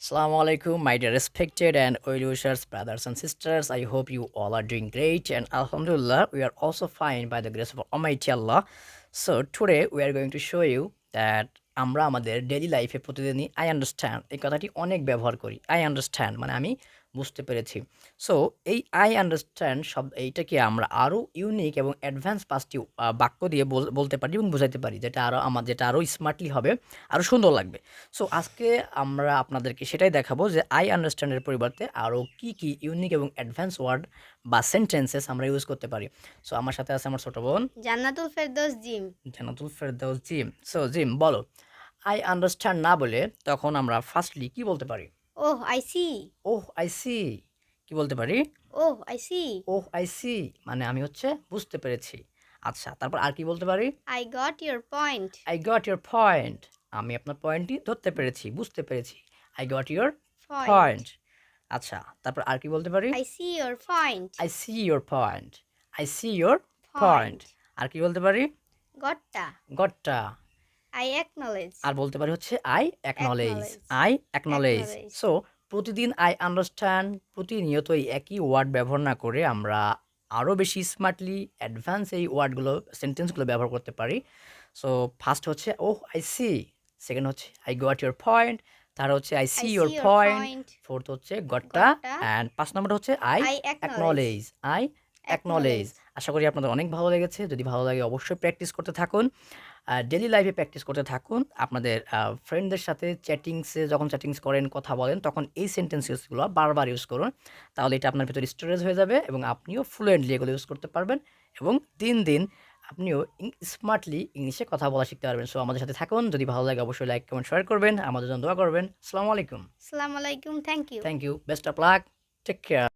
Assalamu alaikum, my dear respected and well-wishers, brothers and sisters. I hope you all are doing great, and Alhamdulillah, we are also fine by the grace of Almighty Allah. So today we are going to show you that আমরা আমাদের daily লাইফে প্রতিদিনই I understand এই কথাটি অনেক ব্যবহার করি। I understand মানে আমি বুঝতে পেরেছি। সো এই আই আন্ডারস্ট্যান্ড শব্দ এইটাকে আমরা আরও ইউনিক এবং অ্যাডভান্স পাঁচটি বাক্য দিয়ে বল- বলতে পারি এবং বোঝাতে পারি যেটা আরও আমার যেটা আরও স্মার্টলি হবে আরও সুন্দর লাগবে। সো আজকে আমরা আপনাদেরকে সেটাই দেখাবো যে আই আন্ডারস্ট্যান্ডের পরিবর্তে আরও কি কি ইউনিক এবং অ্যাডভান্স ওয়ার্ড বা সেন্টেন্সেস আমরা ইউজ করতে পারি। সো আমার সাথে আছে আমার ছোট বোন। জান্নাতুল ফেরদৌস জিম। জানাতুল ফেরদাউস জিম। সো জিম বলো। আই আন্ডারস্ট্যান্ড না বলে তখন আমরা ফার্স্টলি কি বলতে পারি? Oh I see oh I see কি বলতে পারি? Oh I see oh I see মানে আমি হচ্ছে বুঝতে পেরেছি। আচ্ছা তারপর আর কি বলতে পারি? I got your point I got your point আমি আপনার পয়েন্টটি ধরতে পেরেছি বুঝতে পেরেছি। আই গট ইউর পয়েন্ট আচ্ছা তারপর আর কি বলতে পারি? I see your point I see your point I see your point আর কি বলতে পারি? গটটা। গটটা। আই অ্যাকনোলেজ আর বলতে পারি হচ্ছে I acknowledge I acknowledge so প্রতিদিন আই আন্ডারস্ট্যান্ড প্রতিনিয়ত এই একই ওয়ার্ড ব্যবহার না করে আমরা আরও বেশি স্মার্টলি অ্যাডভান্স এই ওয়ার্ডগুলো সেন্টেন্সগুলো ব্যবহার করতে পারি। সো ফার্স্ট হচ্ছে ওহ আই সি সেকেন্ড হচ্ছে আই গট ইউর পয়েন্ট তার হচ্ছে I see your point fourth হচ্ছে গট্টা অ্যান্ড পাঁচ নম্বর হচ্ছে I I acknowledge. Acknowledge I acknowledge আশা করি আপনাদের অনেক ভালো লেগেছে। যদি ভালো লাগে অবশ্যই প্র্যাকটিস করতে থাকুন। ডেলি লাইফে প্র্যাকটিস করতে থাকুন। আপনাদের ফ্রেন্ডদের সাথে চ্যাটিংসে যখন চ্যাটিংস করেন কথা বলেন তখন এই সেন্টেন্সেসগুলো বারবার ইউজ করুন। তাহলে এটা আপনার ভিতরে স্টোরেজ হয়ে যাবে এবং আপনিও ফ্লুয়েন্টলি এগুলো ইউজ করতে পারবেন এবং দিন দিন আপনিও স্মার্টলি ইংলিশে কথা বলা শিখতে পারবেন। সো আমাদের সাথে থাকুন। যদি ভালো লাগে অবশ্যই লাইক কমেন্ট শেয়ার করবেন। আমাদের জন্য দোয়া করবেন। আসসালামু আলাইকুম। আসসালামু আলাইকুম। Thank you thank you best of luck take care